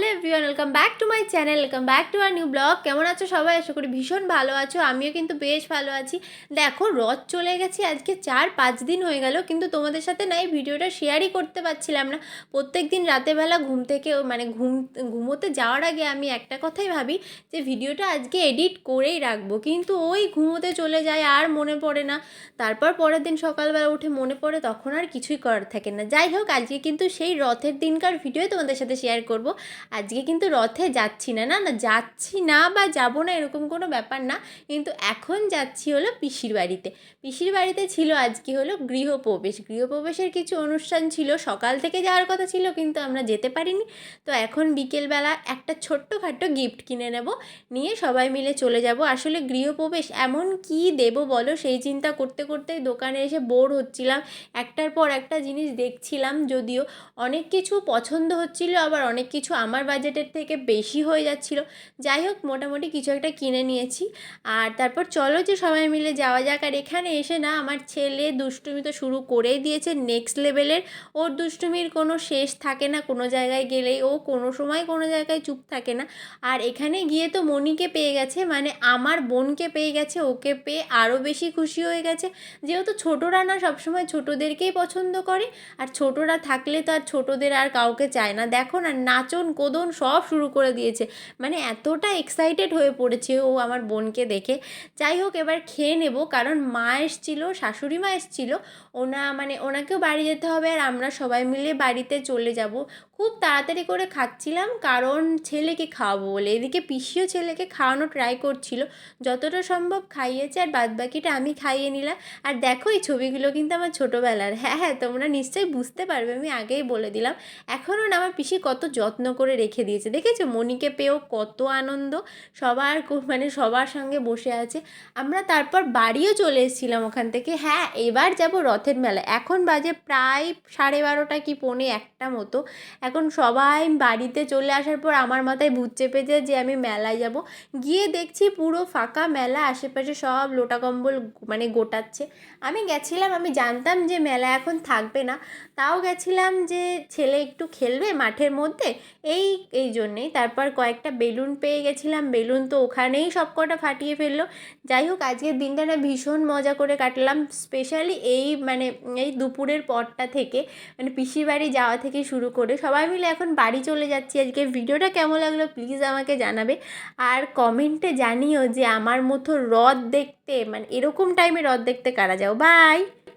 Hello everyone, welcome back to my channel, welcome back to our new blog. কেমন আছো সবাই? আশা করি ভীষণ ভালো আছো, আমিও কিন্তু বেশ ভালো আছি। দেখো, রথ চলে গেছি, আজকে চার পাঁচ দিন হয়ে গেল, কিন্তু তোমাদের সাথে না এই ভিডিওটা শেয়ারই করতে পারছিলাম না। প্রত্যেক দিন রাতেরবেলা ঘুম থেকে মানে ঘুম, ঘুমোতে যাওয়ার আগে আমি একটা কথাই ভাবি, যে ভিডিওটা আজকে এডিট করেই রাখব। কিন্তু ওই ঘুমোতে চলে যায়, আর মনে পড়ে না। তারপর পরের দিন সকালবেলা উঠে মনে পড়ে, তখন আর কিছুই করার থাকে না। যাই হোক, আজকে কিন্তু সেই রথের দিনকার ভিডিও তোমাদের সাথে শেয়ার করব। আজকে কিন্তু রথে যাচ্ছি না না না, যাচ্ছি না বা যাব না এরকম কোনো ব্যাপার না। কিন্তু এখন যাচ্ছি হলো পিসির বাড়িতে। পিসির বাড়িতে ছিল আজকে হলো গৃহপ্রবেশ। গৃহপ্রবেশের কিছু অনুষ্ঠান ছিল, সকাল থেকে যাওয়ার কথা ছিল কিন্তু আমরা যেতে পারিনি। তো এখন বিকেলবেলা একটা ছোট্টখাট্টো গিফট কিনে নেব, নিয়ে সবাই মিলে চলে যাব। আসলে গৃহপ্রবেশ এমন কি দেব বলো? সেই চিন্তা করতে করতে দোকানে এসে বোর হচ্ছিলাম। একটার পর একটা জিনিস দেখছিলাম যদিও অনেক কিছু পছন্দ হচ্ছিল, আবার অনেক কিছু আমার বাজেটের থেকে বেশি হয়ে যাচ্ছিল। যাই হোক, মোটামুটি কিছু একটা কিনে নিয়েছি। আর তারপর চলো যে সবাই মিলে যাওয়া যাক। আর এখানে এসে না, আমার ছেলে দুষ্টুমি তো শুরু করেই দিয়েছে। নেক্সট লেভেলের ওর দুষ্টুমির কোনো শেষ থাকে না কোনো জায়গায় গেলেই। ও কোনো সময় কোনো জায়গায় চুপ থাকে না। আর এখানে গিয়ে তো মনিকে পেয়ে গেছে। মানে আমার বোনকে পেয়ে গেছে। ওকে পেয়ে আরও বেশি খুশি হয়ে গেছে। যেহেতু ছোটরা না সবসময় ছোটোদেরকেই পছন্দ করে। আর ছোটরা থাকলে তো আর ছোটোদের আর কাউকে চায় না। দেখো না, নাচন কোদন সব শুরু করে দিয়েছে। মানে এতটা এক্সাইটেড হয়ে পড়েছে ও আমার বোনকে দেখে। যাই হোক, এবার খেয়ে নেব, কারণ মা এসছিলো, শাশুড়ি মা এসছিলো। ওনা মানে ওনাকেও বাড়ি যেতে হবে আর আমরা সবাই মিলে বাড়িতে চলে যাব। খুব তাড়াতাড়ি করে খাচ্ছিলাম, কারণ ছেলেকে খাওয়াবো বলে। এদিকে পিসিও ছেলেকে খাওয়ানো ট্রাই করছিল। যতটা সম্ভব খাইয়েছে আর বাদ বাকিটা আমি খাইয়ে নিলাম। আর দেখো এই ছবিগুলো কিন্তু আমার ছোটোবেলার। হ্যাঁ হ্যাঁ তোমরা নিশ্চয়ই বুঝতে পারবে, আমি আগেই বলে দিলাম। এখনও না, আমার পিসি কত যত্ন করে রেখে দিয়েছে। দেখেছ? মনিকে পেয়েও কত আনন্দ। সবার মানে সবার সঙ্গে বসে আছে। আমরা তারপর বাড়িও চলে এসেছিলাম ওখান থেকে। হ্যাঁ এবার যাব রথের মেলা এখন বাজে প্রায় সাড়ে বারোটা কি পৌনে একটা মতো। এখন সবাই বাড়িতে চলে আসার পর আমার মাথায় ভূত চেপে যায় যে আমি মেলায় যাব। গিয়ে দেখছি পুরো ফাঁকা মেলা, আশেপাশে সব লোটা কম্বল মানে গোটাচ্ছে। আমি গেছিলাম, আমি জানতাম যে মেলা এখন থাকবে না। তাও গেছিলাম যে ছেলে একটু খেলবে মাঠের মধ্যে। এই এই জন্যেই। তারপর কয়েকটা বেলুন পেয়ে গেছিলাম। বেলুন তো ওখানেই সব কটা ফাটিয়ে ফেলল। যাই হোক, আজকের দিনটা না ভীষণ মজা করে কাটলাম। স্পেশালি এই মানে এই দুপুরের পরটা থেকে মানে পিসির বাড়ি যাওয়া থেকে শুরু করে সবাই মিলে এখন বাড়ি চলে যাচ্ছি আজকে। ভিডিওটা কেমন লাগল প্লিজ আমাকে জানাবে। আর কমেন্টে জানিও যে আমার মতো হ্রদ দেখতে মানে এরকম টাইমে হ্রদ দেখতে কারা যাও। বাই